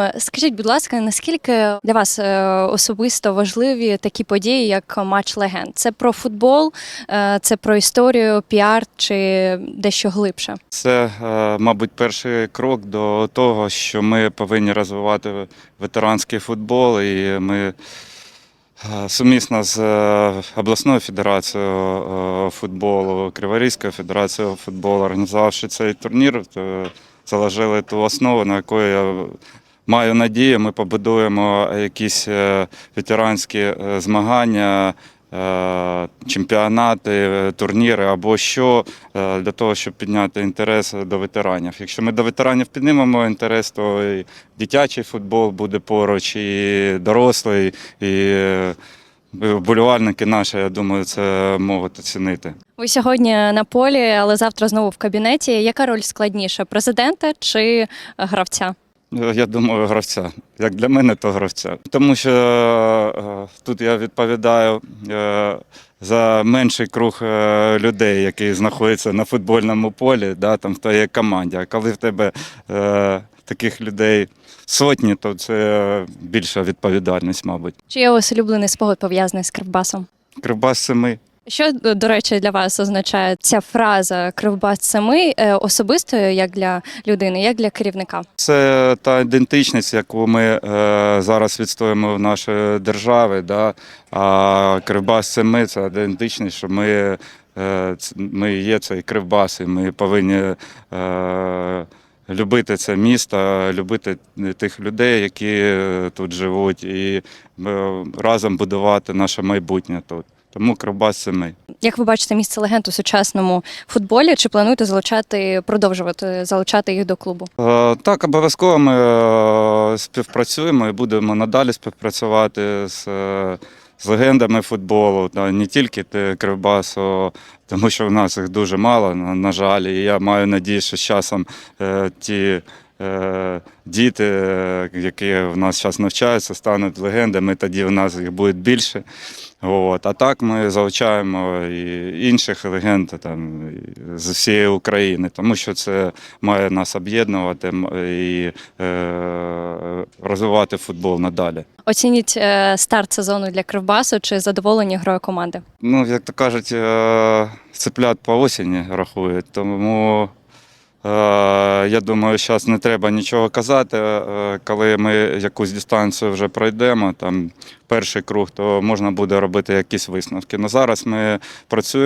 Е, Скажіть, будь ласка, наскільки для вас е, особисто важливі такі події, як матч легенд? Це про футбол, е, це про історію, піар чи дещо глибше? Це, мабуть, перший крок до того, що ми повинні розвивати ветеранський футбол, і ми сумісно з обласною федерацією футболу, Криворізькою федерацією футболу, організувавши цей турнір, заложили ту основу, на яку я маю надію, ми побудуємо якісь е, ветеранські е, змагання. е, Чемпіонати, турніри або що для того, щоб підняти інтерес до ветеранів. Якщо ми до ветеранів піднімемо інтерес, то і дитячий футбол буде поруч, і дорослий, і вболівальники наші, я думаю, це можуть оцінити. Ви сьогодні на полі, але завтра знову в кабінеті. Яка роль складніша президента чи гравця? Е, Я думаю, гравця. Як для мене, то гравця. Тому що е, тут я відповідаю е, за менший круг людей, які знаходяться на футбольному полі, да, там в твоїй команді. А коли в тебе таких людей сотні, то це більша відповідальність, мабуть. Чи є у вас улюблений спогад пов'язаний з Кривбасом? Кривбас семи. Що, до до речі, для вас означає ця фраза Кривбас це ми е, особисто як для людини, як для керівника? Це та ідентичність, яку ми е, зараз відстоїмо в нашій державі. Да? А Кривбас це ми, це ідентичність, що ми, е, ми є цей Кривбас, і ми повинні е, любити це місто, любити тих людей, які е, тут живуть, і е, разом будувати наше майбутнє тут. Тому Кривбас це ми. Як ви бачите місце легенд у сучасному футболі? Чи плануєте залучати, продовжувати залучати їх до клубу? Е, Так, обов'язково ми е, співпрацюємо і будемо надалі співпрацювати з, е, з легендами футболу, та не тільки Кривбасу, тому що в нас їх дуже мало, на, жаль. І я маю надію, що з часом е, ті діти, е, які в нас зараз навчаються, стануть легендами, тоді в нас їх буде більше. От. А так ми залучаємо і інших легенд там, з всієї України, тому що це має нас об'єднувати і е, розвивати футбол надалі. Оцініть е, старт сезону для Кривбасу чи задоволені грою команди? Ну, як то кажуть, е, цеплят по осені рахують, тому е, я думаю, зараз не треба нічого казати. Е, Коли ми якусь дистанцію вже пройдемо, там перший круг, то можна буде робити якісь висновки. На зараз ми працюємо.